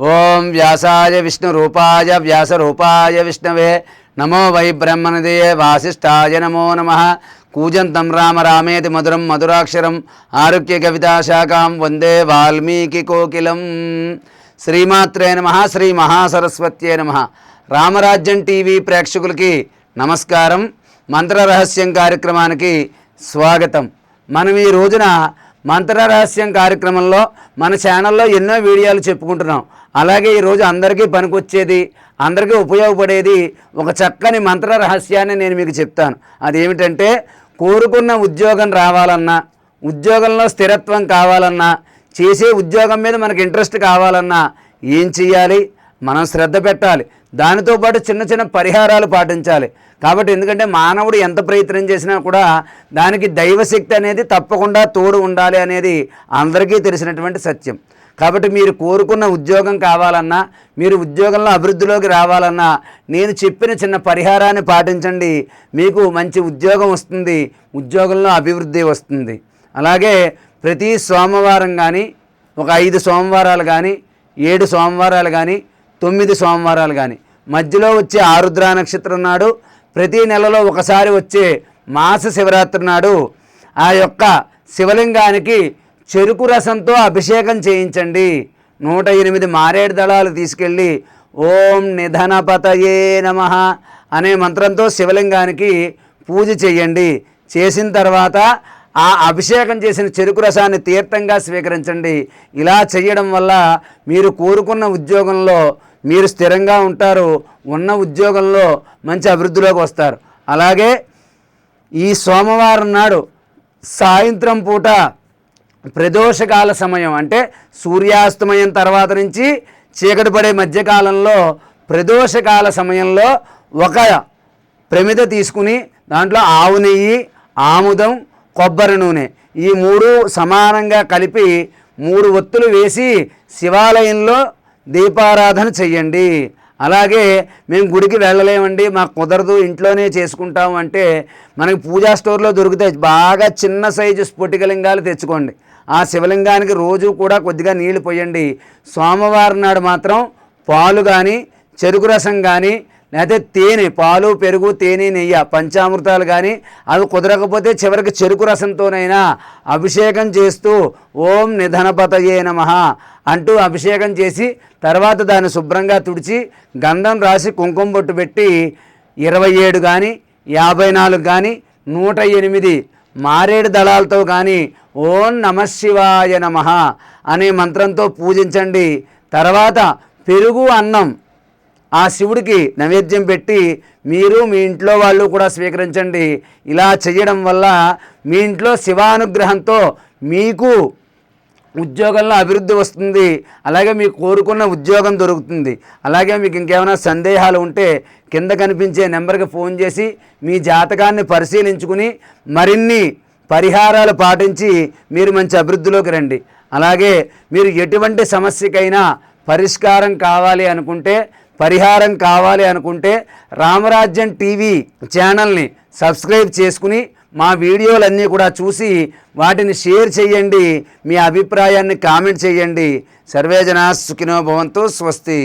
ఓం వ్యాసాయ విష్ణురూపాయ వ్యాసరూపాయ విష్ణవే నమో వై బ్రహ్మణదే వాసిష్టాయ నమో నమ. కూజంతం రామ రామేతి మధురం మధురాక్షరం ఆరోగ్య కవితాశాఖాం వందే వాల్మీకి కోకిలం. శ్రీమాత్రే నమ శ్రీ మహాసరస్వత్యే నమ. రామరాజ్యం టీవీ ప్రేక్షకులకి నమస్కారం. మంత్రరహస్యం కార్యక్రమానికి స్వాగతం. మనం ఈ రోజున మంత్రరహస్యం కార్యక్రమంలో మన ఛానల్లో ఎన్నో వీడియోలు చెప్పుకుంటున్నాం. అలాగే ఈరోజు అందరికీ పనికొచ్చేది అందరికీ ఉపయోగపడేది ఒక చక్కని మంత్ర రహస్యాన్ని నేను మీకు చెప్తాను. అదేమిటంటే కోరుకున్న ఉద్యోగం రావాలన్నా ఉద్యోగంలో స్థిరత్వం కావాలన్నా చేసే ఉద్యోగం మీద మనకి ఇంట్రెస్ట్ కావాలన్నా ఏం చేయాలి మనం శ్రద్ధ పెట్టాలి. దానితో పాటు చిన్న చిన్న పరిహారాలు పాటించాలి. కాబట్టి ఎందుకంటే మానవుడు ఎంత ప్రయత్నం చేసినా కూడా దానికి దైవశక్తి అనేది తప్పకుండా తోడు ఉండాలి అనేది అందరికీ తెలిసినటువంటి సత్యం. కాబట్టి మీరు కోరుకున్న ఉద్యోగం కావాలన్నా మీరు ఉద్యోగంలో అభివృద్ధిలోకి రావాలన్నా నేను చెప్పిన చిన్న పరిహారాన్ని పాటించండి. మీకు మంచి ఉద్యోగం వస్తుంది ఉద్యోగంలో అభివృద్ధి వస్తుంది. అలాగే ప్రతి సోమవారం కానీ ఒక ఐదు సోమవారాలు కానీ ఏడు సోమవారాలు కానీ తొమ్మిది సోమవారాలు కానీ మధ్యలో వచ్చే ఆరుద్ర నక్షత్రం నాడు ప్రతి నెలలో ఒకసారి వచ్చే మాస శివరాత్రి నాడు ఆ యొక్క శివలింగానికి చెరుకు రసంతో అభిషేకం చేయించండి. నూట ఎనిమిది మారేడు దళాలు తీసుకెళ్ళి ఓం నిధనపతయే నమ అనే మంత్రంతో శివలింగానికి పూజ చేయండి. చేసిన తర్వాత ఆ అభిషేకం చేసిన చెరుకు రసాన్ని తీర్థంగా స్వీకరించండి. ఇలా చేయడం వల్ల మీరు కోరుకున్న ఉద్యోగంలో మీరు స్థిరంగా ఉంటారు ఉన్న ఉద్యోగంలో మంచి అభివృద్ధిలోకి వస్తారు. అలాగే ఈ సోమవారం నాడు సాయంత్రం పూట ప్రదోషకాల సమయం అంటే సూర్యాస్తమయం తర్వాత నుంచి చీకటి పడే మధ్యకాలంలో ప్రదోషకాల సమయంలో ఒక ప్రమిద తీసుకుని దాంట్లో ఆవు నెయ్యి ఆముదం కొబ్బరి నూనె ఈ మూడు సమానంగా కలిపి మూడు ఒత్తులు వేసి శివాలయంలో దీపారాధన చెయ్యండి. అలాగే మేము గుడికి వెళ్ళలేమండి మాకు కుదరదు ఇంట్లోనే చేసుకుంటాం అంటే మనకి పూజా స్టోర్లో దొరుకుతాయి. బాగా చిన్న సైజు స్ఫుటికలింగాలు తెచ్చుకోండి. ఆ శివలింగానికి రోజు కూడా కొద్దిగా నీళ్ళు పోయండి. సోమవారం నాడు మాత్రం పాలు కానీ చెరుకు రసం కానీ లేకపోతే తేనె పాలు పెరుగు తేనె నెయ్యి పంచామృతాలు కానీ అవి కుదరకపోతే చివరికి చెరుకు రసంతోనైనా అభిషేకం చేస్తూ ఓం నిధనపతయే నమ అంటూ అభిషేకం చేసి తర్వాత దాన్ని శుభ్రంగా తుడిచి గంధం రాసి కుంకుమ బొట్టు పెట్టి ఇరవై ఏడు కానీ యాభై నాలుగు కానీ నూట ఎనిమిది మారేడు దళాలతో కానీ ఓం నమశివాయ నమ అనే మంత్రంతో పూజించండి. తర్వాత పెరుగు అన్నం ఆ శివుడికి నైవేద్యం పెట్టి మీరు మీ ఇంట్లో వాళ్ళు కూడా స్వీకరించండి. ఇలా చేయడం వల్ల మీ ఇంట్లో శివానుగ్రహంతో మీకు ఉద్యోగంలో అభివృద్ధి వస్తుంది. అలాగే మీకు కోరుకున్న ఉద్యోగం దొరుకుతుంది. అలాగే మీకు ఇంకేమైనా సందేహాలు ఉంటే కింద కనిపించే నెంబర్కి ఫోన్ చేసి మీ జాతకాన్ని పరిశీలించుకుని మరిన్ని పరిహారాలు పాటించి మీరు మంచి అభివృద్ధిలోకి రండి. అలాగే మీరు ఎటువంటి సమస్యకైనా పరిష్కారం కావాలి అనుకుంటే పరిహారం కావాలి అనుకుంటే రామరాజ్యం టీవీ ఛానల్ని సబ్స్క్రైబ్ చేసుకుని మా వీడియోలన్నీ కూడా చూసి వాటిని షేర్ చేయండి మీ అభిప్రాయాన్ని కామెంట్ చేయండి. సర్వేజన సుఖినో భవంతు స్వస్తి.